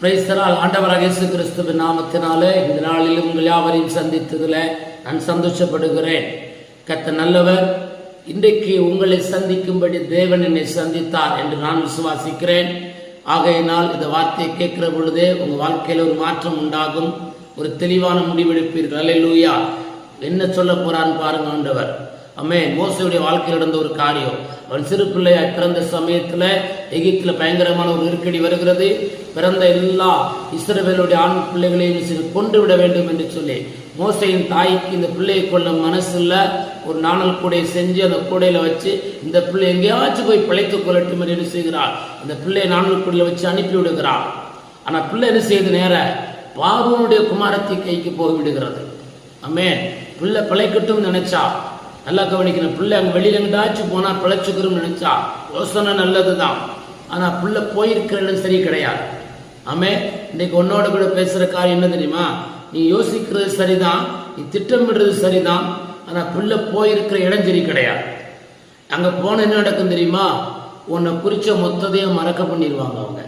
பிரைஸ்தரால் ஆண்டவராக இயேசு கிறிஸ்துவின் நாமத்தினாலே இந்த நாளில் உங்கள் யாவரையும் சந்தித்ததில் நான் சந்தோஷப்படுகிறேன். கத்த நல்லவர். இன்றைக்கு உங்களை சந்திக்கும்படி தேவன் என்னை சந்தித்தார் என்று நான் விசுவாசிக்கிறேன். ஆகையினால் இந்த வார்த்தையை கேட்கிற பொழுதே உங்கள் வாழ்க்கையில் ஒரு மாற்றம் உண்டாகும். ஒரு தெளிவான முடிவெடுப்பீர்கள். அலையூயா என்ன சொல்ல போறான்னு பாருங்க ஆண்டவர். அம்மே மோசையுடைய வாழ்க்கையில் நடந்த ஒரு காரியம். அவன் சிறு பிள்ளையா பிறந்த சமயத்தில் எகிப்தில் பயங்கரமான ஒரு நெருக்கடி வருகிறது. பிறந்த எல்லா இஸ்ரவேலுடைய ஆண் பிள்ளைகளையும் கொண்டு விட வேண்டும் என்று சொல்லி மோசையின் தாய்க்கு இந்த பிள்ளையை கொள்ள மனசில் ஒரு நாணல் கூடையை செஞ்சு அந்த கூடையில் வச்சு இந்த பிள்ளை எங்கேயாச்சும் போய் பிழைத்து கொள்ளட்டும் என்று என்ன செய்கிறார் அந்த பிள்ளையை நாணல் கூடையில வச்சு அனுப்பி விடுகிறார் ஆனால் பிள்ளை என்ன செய்து நேர பார்வனுடைய குமாரத்தை கைக்கு போய்விடுகிறது அம்மே பிள்ளை பிழைக்கட்டும் நினைச்சா நல்லா கவனிக்கணும். பிள்ளை அங்கே வெளியில எங்கிட்டாச்சும் போனால் பிழைச்சிக்கிறோம்னு நினைச்சா யோசனை நல்லது தான் ஆனால் பிள்ளை போயிருக்கிறது சரி கிடையாது. ஆமே இன்னைக்கு உன்னோட கூட பேசுகிற காரியம் என்ன தெரியுமா? நீ யோசிக்கிறது சரிதான் நீ திட்டமிடுறது சரிதான் ஆனால் பிள்ளை போயிருக்கிற இடம் சரி கிடையாது. அங்கே போன என்ன நடக்கும் தெரியுமா? உன்னை குறித்த மொத்தத்தையும் மறக்க பண்ணிடுவாங்க அவங்க.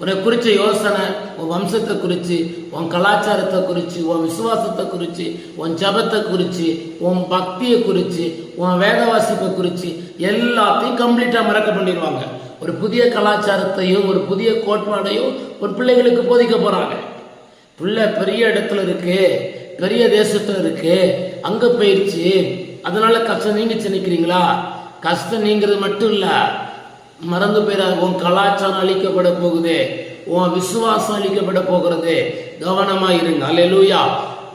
உன்னை குறித்த யோசனை உன் வம்சத்தை குறித்து உன் கலாச்சாரத்தை குறித்து உன் விசுவாசத்தை குறித்து உன் ஜபத்தை குறித்து உன் பக்தியை குறித்து உன் வேத வாசிப்பை குறித்து எல்லாத்தையும் கம்ப்ளீட்டாக மறக்க பண்ணிடுவாங்க. ஒரு புதிய கலாச்சாரத்தையும் ஒரு புதிய கோட்பாடையும் ஒரு பிள்ளைகளுக்கு போதிக்க போகிறாங்க பிள்ளை பெரிய இடத்துல இருக்கு பெரிய தேசத்தில் இருக்கு அங்கே போயிடுச்சு அதனால கஷ்டம் நீங்கிச்சு நினைக்கிறீங்களா? கஷ்டம் நீங்கிறது மட்டும் இல்லை. மறந்து போயிடாது. உன் கலாச்சாரம் அழிக்கப்பட போகுது. உன் விசுவாசம் அழிக்கப்பட போகிறது. கவனமா இருங்க. அல்லேலூயா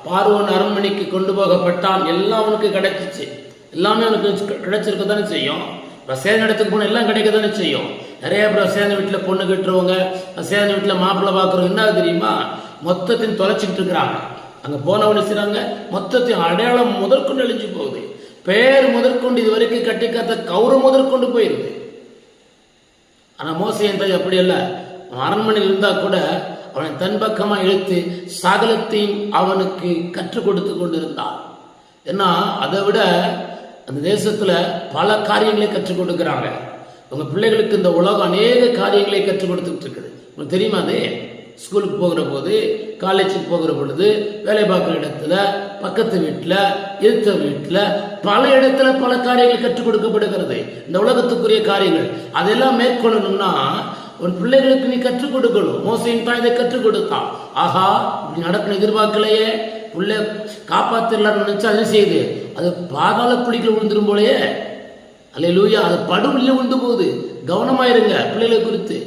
பார்வன் அரண்மனைக்கு கொண்டு போகப்பட்டான். எல்லாம் அவனுக்கு கிடைச்சிச்சு. எல்லாமே அவனுக்கு கிடைச்சிருக்க தானே செய்யும். சேதன இடத்துக்கு போனால் எல்லாம் கிடைக்க தானே செய்யும். நிறைய பேர் வீட்டில் பொண்ணு கட்டுறவங்க சேதன வீட்டில் மாப்பிள்ளை பார்க்குறவங்க என்ன தெரியுமா? மொத்தத்தையும் தொலைச்சிட்டு இருக்கிறாங்க. அங்கே போனவனு செய்கிறாங்க மொத்தத்தையும் அடையாளம் முதற்கொண்டு அழிஞ்சு போகுது. பேர் முதற்கொண்டு இது வரைக்கும் கட்டிக்காத்த கௌரவம் முதற்கொண்டு போயிருது. ஆனால் மோசை என்பது அப்படி அல்ல. அவன் அரண்மனையில் இருந்தால் கூட அவனை தன் பக்கமாக இழுத்து சகலத்தையும் அவனுக்கு கற்றுக் கொடுத்து கொண்டிருந்தான். ஏன்னா அதை விட அந்த தேசத்தில் பல காரியங்களை கற்றுக் கொடுக்குறாங்க. உங்கள் பிள்ளைகளுக்கு இந்த உலகம் அநேக காரியங்களை கற்றுக் கொடுத்துட்டு இருக்குது. உங்களுக்கு தெரியுமா அது? ஸ்கூலுக்கு போகிற போது காலேஜுக்கு போகிற பொழுது வேலை பார்க்குற இடத்துல பக்கத்து வீட்டில் எதிர்த்த வீட்டில் பல இடத்துல பல காரியங்கள் கற்றுக் கொடுக்கப்படுகிறது. இந்த உலகத்துக்குரிய காரியங்கள். அதெல்லாம் மேற்கொள்ளணும்னா உன் பிள்ளைகளுக்கு நீ கற்றுக் கொடுக்கணும். மோசையின் தான் இதை கற்றுக் கொடுத்தான். ஆஹா இப்படி நடக்கணும் எதிர்பார்க்கலையே. பிள்ளை காப்பாத்திரலாம்னு நினைச்சா அது செய்யுது? அது பாதாள குழிகள் விழுந்துரும் போலயே. அல்ல லூயா அது படுகுழியில் விழுந்து போகுது. கவனமாயிருங்க பிள்ளைகளை குறித்து.